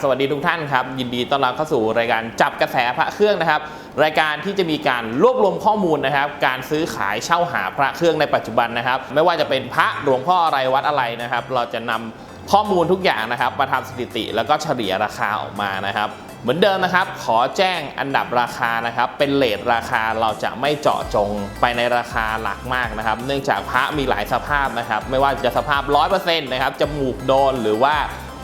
สวัสดีทุกท่านครับยินดีต้อนรับเข้าสู่รายการจับกระแสพระเครื่องนะครับ รายการที่จะมีการรวบรวมข้อมูลนะครับ การซื้อขายเช่าหาพระเครื่องในปัจจุบันนะครับ ไม่ว่าจะเป็นพระหลวงพ่ออะไรวัดอะไรนะครับ เราจะนำข้อมูลทุกอย่างนะครับมาทำสถิติแล้วก็เฉลี่ยราคาออกมานะครับ เหมือนเดิมนะครับ ขอแจ้งอันดับราคานะครับ เป็นเลทราคาเราจะไม่เจาะจงไปในราคาหลักมากนะครับ เนื่องจากพระมีหลายสภาพนะครับ ไม่ว่าจะสภาพ 100%นะครับจมูกโดนหรือว่า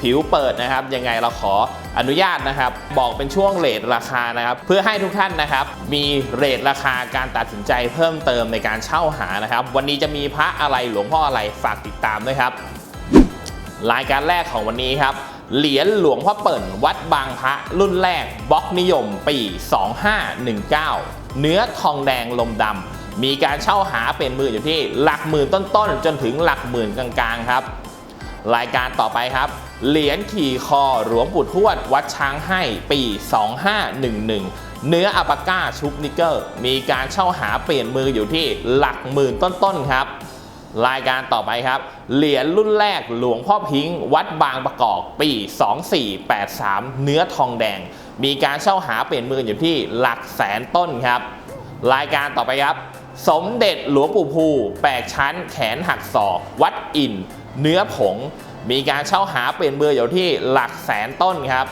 ผิวเปิดนะครับ ยังไงเราขออนุญาตนะครับ บอกเป็นช่วงเลทราคานะครับ เพื่อให้ทุกท่านนะครับ มีเรทราคาการตัดสินใจเพิ่มเติมในการเช่าหานะครับ วันนี้จะมีพระอะไรหลวงพ่ออะไรฝากติดตามด้วยครับ รายการแรกของวันนี้ครับเหรียญหลวงพ่อเปิ่นวัดบางพระรุ่นแรกบล็อกนิยมปี 2519 เนื้อทองแดงลมดำมีการเช่าหาเป็นมืออยู่ที่หลักหมื่นต้นๆ จนถึงหลักหมื่นกลางๆครับ รายการต่อไปครับ เหรียญขี่คอหลวงปู่ทวด วัดช้างให้ปี 2511 เนื้ออัปาก้าชุบนิกเกอร์มีการเช่าหาเปลี่ยนมืออยู่ที่หลักหมื่นต้นๆครับ รายการต่อไปครับ เหรียญรุ่นแรกหลวงพ่อพิงวัดบางประกอบปี 2483 เนื้อทองแดง มีการเช่าหาเปลี่ยนมืออยู่ที่หลักแสนต้นครับ รายการต่อไปครับ สมเด็จหลวงปู่ภูแปดชั้นแขนหักศอกวัดอิน เนื้อผง มีการเช่าหาเปลี่ยนมืออยู่ที่หลักแสนต้นครับ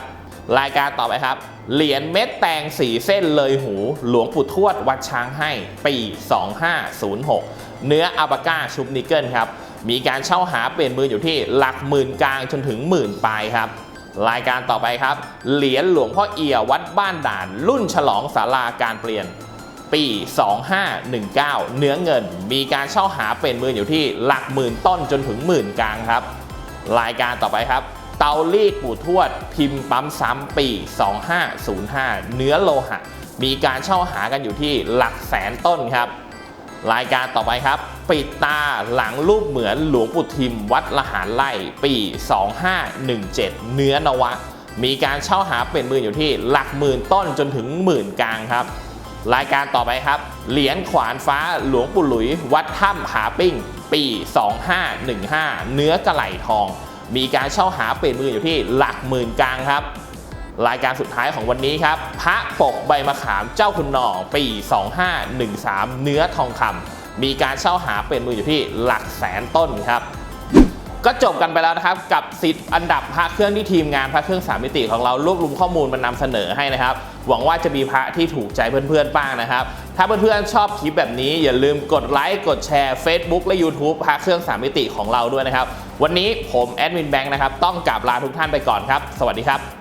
รายการต่อไปครับ เหรียญเม็ดแตงสีเส้นเลยหู หลวงปู่ทวดวัดช้างให้ปี 2506 เนื้ออัลปาก้าชุบนิกเกิลครับ มีการเช่าหาเปลี่ยนมืออยู่ที่หลักหมื่นกลางจนถึงหมื่นปลายครับรายการต่อไปครับ เหรียญหลวงพ่อเอียวัดบ้านด่าน รุ่นฉลองศาลาการเปลี่ยน ปี 2519 เนื้อเงิน มีการเช่าหาเป็นมืออยู่ที่หลักหมื่นต้นจนถึงหมื่นกลางครับ รายการต่อไปครับ เตารีดปู่ทวด พิมพ์ปั๊มซ้ำปี 2505 เนื้อโลหะ มีการเช่าหากันอยู่ที่หลักแสนต้นครับ รายการต่อไปครับ ปิดตาหลังรูปเหมือนหลวงปู่ทิมวัดละหารไล่ปี 2517 เนื้อนวะ มีการเช่าหาเป็นมืออยู่ที่หลักหมื่นต้นจนถึงหมื่นกลางครับรายการต่อไปครับ เหรียญขวานฟ้าหลวงปู่หลุย วัดถ้ำผาปิ้ง ปี 2515 เนื้อกระไหลทอง มีการเช่าหาเปลี่ยนมืออยู่ที่หลักหมื่นกลางครับ รายการสุดท้ายของวันนี้ครับ พระปกใบมะขามเจ้าคุณหน่อปี 2513 เนื้อทองคำมีการเช่าหาเปลี่ยนมืออยู่ที่หลักแสนต้นครับ ก็จบกันไปแล้วนะครับกับสิบอันดับพระเครื่องที่ทีมงานพระเครื่องสามมิติของเรารวบรวมข้อมูลมานำเสนอให้นะครับ หวังว่าจะมีพระที่ถูกใจเพื่อนๆบ้างนะครับ ถ้าเพื่อนๆชอบคลิปแบบนี้อย่าลืมกดไลค์กดแชร์ Facebook และ YouTube พระเครื่องสามมิติของเราด้วยนะครับ วันนี้ผมแอดมินแบงค์นะครับต้องกราบลาทุกท่านไปก่อนครับ สวัสดีครับ